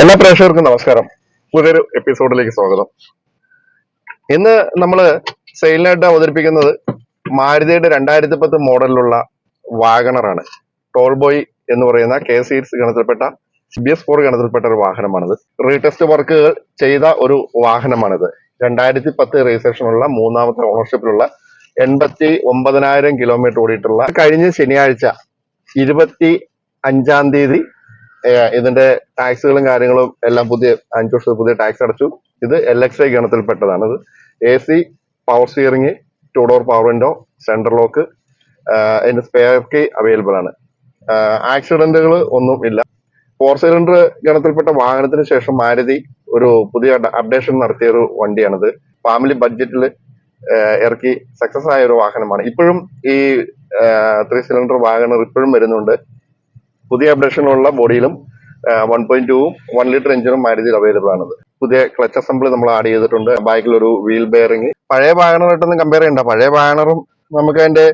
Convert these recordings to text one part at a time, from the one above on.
എല്ലാ പ്രേക്ഷകർക്കും നമസ്കാരം. പുതിയൊരു എപ്പിസോഡിലേക്ക് സ്വാഗതം. ഇന്ന് നമ്മൾ സെയിലിനായിട്ട് അവതരിപ്പിക്കുന്നത് മാരുതിയുടെ രണ്ടായിരത്തി പത്ത് മോഡലിലുള്ള വാഗണറാണ്. ടോൾ ബോയ് എന്ന് പറയുന്ന കെ സീരീസ് ഗണത്തിൽപ്പെട്ട ബി എസ് ഫോർ ഗണത്തിൽപ്പെട്ട ഒരു വാഹനമാണിത്. റീടെസ്റ്റ് വർക്കുകൾ ചെയ്ത ഒരു വാഹനമാണിത്. രണ്ടായിരത്തി പത്ത് രജിസ്ട്രേഷനുള്ള മൂന്നാമത്തെ ഓണർഷിപ്പിലുള്ള എൺപത്തി ഒമ്പതിനായിരം കിലോമീറ്റർ ഓടിയിട്ടുള്ള കഴിഞ്ഞ ശനിയാഴ്ച ഇരുപത്തി അഞ്ചാം തീയതി ഇതിന്റെ ടാക്സുകളും കാര്യങ്ങളും എല്ലാം പുതിയ അഞ്ചു വർഷത്തെ പുതിയ ടാക്സ് അടച്ചു. ഇത് എൽ എക്സ് ഐ ഗണത്തിൽപ്പെട്ടതാണ്. ഇത് A C power steering two door power window central lock അതിന്റെ സ്പെയർ കീ അവൈലബിൾ ആണ്. ആക്സിഡന്റുകൾ ഒന്നും ഇല്ല. ഫോർ സിലിണ്ടർ ഗണത്തിൽപ്പെട്ട വാഹനത്തിന് ശേഷം മാരുതി ഒരു പുതിയ അപ്ഡേഷൻ നടത്തിയ ഒരു വണ്ടിയാണിത്. ഫാമിലി ബഡ്ജറ്റിൽ ഇറക്കി സക്സസ് ആയ ഒരു വാഹനമാണ്. ഇപ്പോഴും ഈ ത്രീ സിലിണ്ടർ വാഹനം ഇപ്പോഴും വരുന്നുണ്ട്. പുതിയ അപ്ഡേഷനുള്ള ബോഡിയിലും വൺ പോയിന്റ് ടൂവും വൺ ലിറ്റർ എഞ്ചിനും മാരുതിയിൽ അവൈലബിൾ ആണത്. പുതിയ ക്ലച്ച് അസംബ്ലി നമ്മൾ ആഡ് ചെയ്തിട്ടുണ്ട്. ബൈക്കിൽ ഒരു വീൽ ബെയറിംഗ് പഴയ വാഗണറായിട്ടൊന്നും കമ്പയർ ചെയ്യണ്ട. പഴയ വാഗണറും നമുക്ക് അതിന്റെ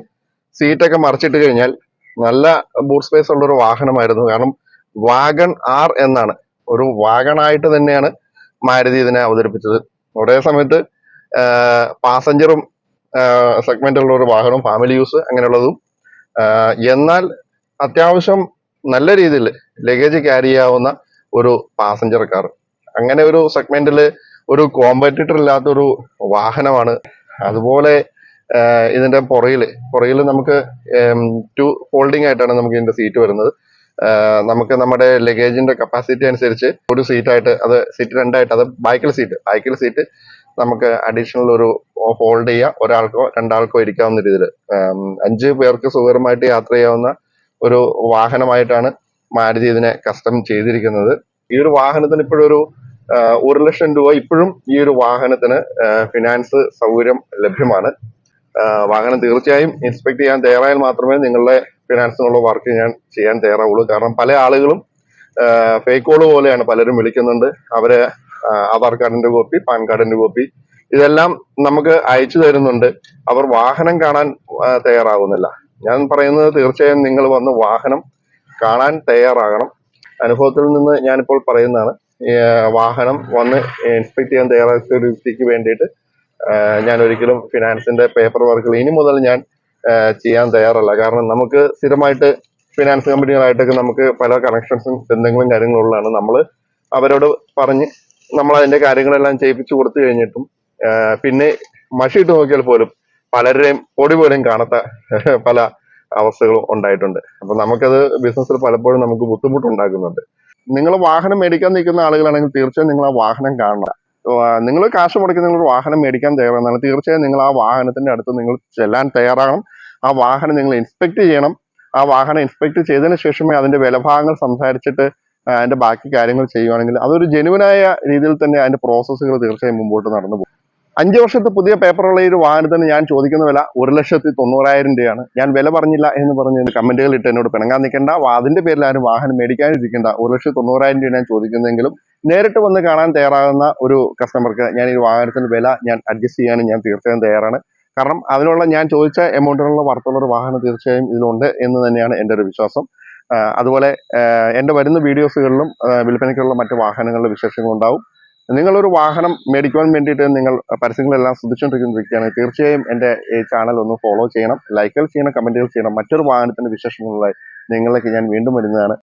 സീറ്റൊക്കെ മറിച്ചിട്ട് കഴിഞ്ഞാൽ നല്ല ബൂട്ട് സ്പേസ് ഉള്ള ഒരു വാഹനമായിരുന്നു. കാരണം വാഗൺ ആർ എന്നാണ്. ഒരു വാഗണായിട്ട് തന്നെയാണ് മാരുതി ഇതിനെ അവതരിപ്പിച്ചത്. ഒരേ സമയത്ത് പാസഞ്ചറും സെഗ്മെന്റുള്ള ഒരു വാഹനവും ഫാമിലി യൂസ് അങ്ങനെയുള്ളതും എന്നാൽ അത്യാവശ്യം നല്ല രീതിയിൽ ലഗേജ് ക്യാരി ചെയ്യാവുന്ന ഒരു പാസഞ്ചർ കാർ അങ്ങനെ ഒരു സെഗ്മെന്റിൽ ഒരു കോമ്പറ്റീറ്റർ ഇല്ലാത്തൊരു വാഹനമാണ്. അതുപോലെ ഇതിന്റെ പുറയിൽ പുറയിൽ നമുക്ക് ടു ഫോൾഡിംഗ് ആയിട്ടാണ് നമുക്ക് ഇതിന്റെ സീറ്റ് വരുന്നത്. നമുക്ക് നമ്മുടെ ലഗേജിന്റെ കപ്പാസിറ്റി അനുസരിച്ച് ഒരു സീറ്റായിട്ട് അത് സീറ്റ് രണ്ടായിട്ട് അത് ബൈക്കിൽ സീറ്റ് ബൈക്കിൽ സീറ്റ് നമുക്ക് അഡീഷണൽ ഒരു ഹോൾഡ് ചെയ്യാം. ഒരാൾക്കോ രണ്ടാൾക്കോ ഇരിക്കാവുന്ന രീതിയിൽ. അഞ്ച് പേർക്ക് സുഖകരമായിട്ട് യാത്ര ചെയ്യാവുന്ന ഒരു വാഹനമായിട്ടാണ് മാരുതി ഇതിനെ കസ്റ്റം ചെയ്തിരിക്കുന്നത്. ഈ ഒരു വാഹനത്തിന് ഇപ്പോഴൊരു ഒരു ലക്ഷം രൂപ ഇപ്പോഴും ഈ ഒരു വാഹനത്തിന് ഫിനാൻസ് സൗകര്യം ലഭ്യമാണ്. വാഹനം തീർച്ചയായും ഇൻസ്പെക്ട് ചെയ്യാൻ തയ്യാറായാൽ മാത്രമേ നിങ്ങളുടെ ഫിനാൻസിനുള്ള വർക്ക് ഞാൻ ചെയ്യാൻ തയ്യാറാവുള്ളൂ. കാരണം പല ആളുകളും ഫേക്ക് പോലെയാണ് പലരും വിളിക്കുന്നുണ്ട്. അവർ ആധാർ കാർഡിന്റെ കോപ്പി പാൻ കാർഡിന്റെ കോപ്പി ഇതെല്ലാം നമുക്ക് അയച്ചു തരുന്നുണ്ട്. അവർ വാഹനം കാണാൻ ആഹ് തയ്യാറാകുന്നില്ല ഞാൻ പറയുന്നത് തീർച്ചയായും നിങ്ങൾ വന്ന് വാഹനം കാണാൻ തയ്യാറാകണം. അനുഭവത്തിൽ നിന്ന് ഞാനിപ്പോൾ പറയുന്നതാണ് വാഹനം വന്ന് ഇൻസ്പെക്ട് ചെയ്യാൻ തയ്യാറാക്കിയ ഒരു വ്യക്തിക്ക് വേണ്ടിയിട്ട് ഞാൻ ഒരിക്കലും ഫിനാൻസിന്റെ പേപ്പർ വർക്കുകൾ ഇനി മുതൽ ഞാൻ ചെയ്യാൻ തയ്യാറല്ല. കാരണം നമുക്ക് സ്ഥിരമായിട്ട് ഫിനാൻസ് കമ്പനികളായിട്ടൊക്കെ നമുക്ക് പല കണക്ഷൻസും ബന്ധങ്ങളും കാര്യങ്ങളും ഉള്ളതാണ് നമ്മൾ അവരോട് പറഞ്ഞ് നമ്മൾ അതിന്റെ കാര്യങ്ങളെല്ലാം ചെയ്യിപ്പിച്ചു കൊടുത്തു കഴിഞ്ഞിട്ടും പിന്നെ മഷിയിട്ട് നോക്കിയാൽ പോലും പലരുടെയും പൊടി പോലും കാണാത്ത പല അവസ്ഥകളും ഉണ്ടായിട്ടുണ്ട്. അപ്പൊ നമുക്കത് ബിസിനസ്സിൽ പലപ്പോഴും നമുക്ക് ബുദ്ധിമുട്ടുണ്ടാക്കുന്നുണ്ട്. നിങ്ങൾ വാഹനം മേടിക്കാൻ നിൽക്കുന്ന ആളുകളാണെങ്കിൽ തീർച്ചയായും നിങ്ങൾ ആ വാഹനം കാണണം. നിങ്ങൾ കാശ് മുടക്കി നിങ്ങൾ വാഹനം മേടിക്കാൻ തയ്യാറാണ് തീർച്ചയായും നിങ്ങൾ ആ വാഹനത്തിന്റെ അടുത്ത് നിങ്ങൾ ചെല്ലാൻ തയ്യാറാകണം. ആ വാഹനം നിങ്ങൾ ഇൻസ്പെക്ട് ചെയ്യണം. ആ വാഹനം ഇൻസ്പെക്ട് ചെയ്തതിന് ശേഷമേ അതിന്റെ വിലഭാഗങ്ങൾ സംസാരിച്ചിട്ട് അതിന്റെ ബാക്കി കാര്യങ്ങൾ ചെയ്യുവാണെങ്കിൽ അതൊരു ജെനുവനായ രീതിയിൽ തന്നെ അതിന്റെ പ്രോസസ്സുകൾ തീർച്ചയായും മുമ്പോട്ട് നടന്നു പോകും. അഞ്ച് വർഷത്തെ പുതിയ പേപ്പറുള്ള ഒരു വാഹനത്തിന് ഞാൻ ചോദിക്കുന്ന വില ഒരു ലക്ഷത്തി തൊണ്ണൂറായിരം രൂപയാണ്. ഞാൻ വില പറഞ്ഞില്ല എന്ന് പറഞ്ഞ് കമന്റുകൾ ഇട്ട് എന്നോട് പിണങ്ങാൻ നിൽക്കേണ്ട. അതിന്റെ പേരിൽ ആരും വാഹനം മേടിക്കാനിരിക്കേണ്ട. ഒരു ലക്ഷത്തി തൊണ്ണൂറായിരം രൂപ ഞാൻ ചോദിക്കുന്നെങ്കിലും നേരിട്ട് വന്ന് കാണാൻ തയ്യാറാകുന്ന ഒരു കസ്റ്റമർക്ക് ഞാൻ ഈ വാഹനത്തിന്റെ വില ഞാൻ അഡ്ജസ്റ്റ് ചെയ്യാനും ഞാൻ തീർച്ചയായും തയ്യാറാണ്. കാരണം അതിനുള്ള ഞാൻ ചോദിച്ച എമൗണ്ടിനുള്ള വർത്തുള്ള ഒരു വാഹനം തീർച്ചയായും ഇതിലുണ്ട് എന്ന് തന്നെയാണ് എന്റെ ഒരു വിശ്വാസം. അതുപോലെ എന്റെ വരുന്ന വീഡിയോസുകളിലും വിൽപ്പനയ്ക്കുള്ള മറ്റ് വാഹനങ്ങളുടെ വിശേഷങ്ങൾ ഉണ്ടാവും നിങ്ങളൊരു വാഹനം മേടിക്കുവാൻ വേണ്ടിയിട്ട് നിങ്ങൾ പരസ്യങ്ങളെല്ലാം ശ്രദ്ധിച്ചുകൊണ്ടിരിക്കുന്ന തീർച്ചയായും എന്റെ ഈ ചാനൽ ഒന്ന് ഫോളോ ചെയ്യണം ലൈക്കുകൾ ചെയ്യണം കമന്റുകൾ ചെയ്യണം. മറ്റൊരു വാഹനത്തിന്റെ വിശേഷങ്ങളുമായി നിങ്ങളിലേക്ക് ഞാൻ വീണ്ടും വരുന്നതാണ്.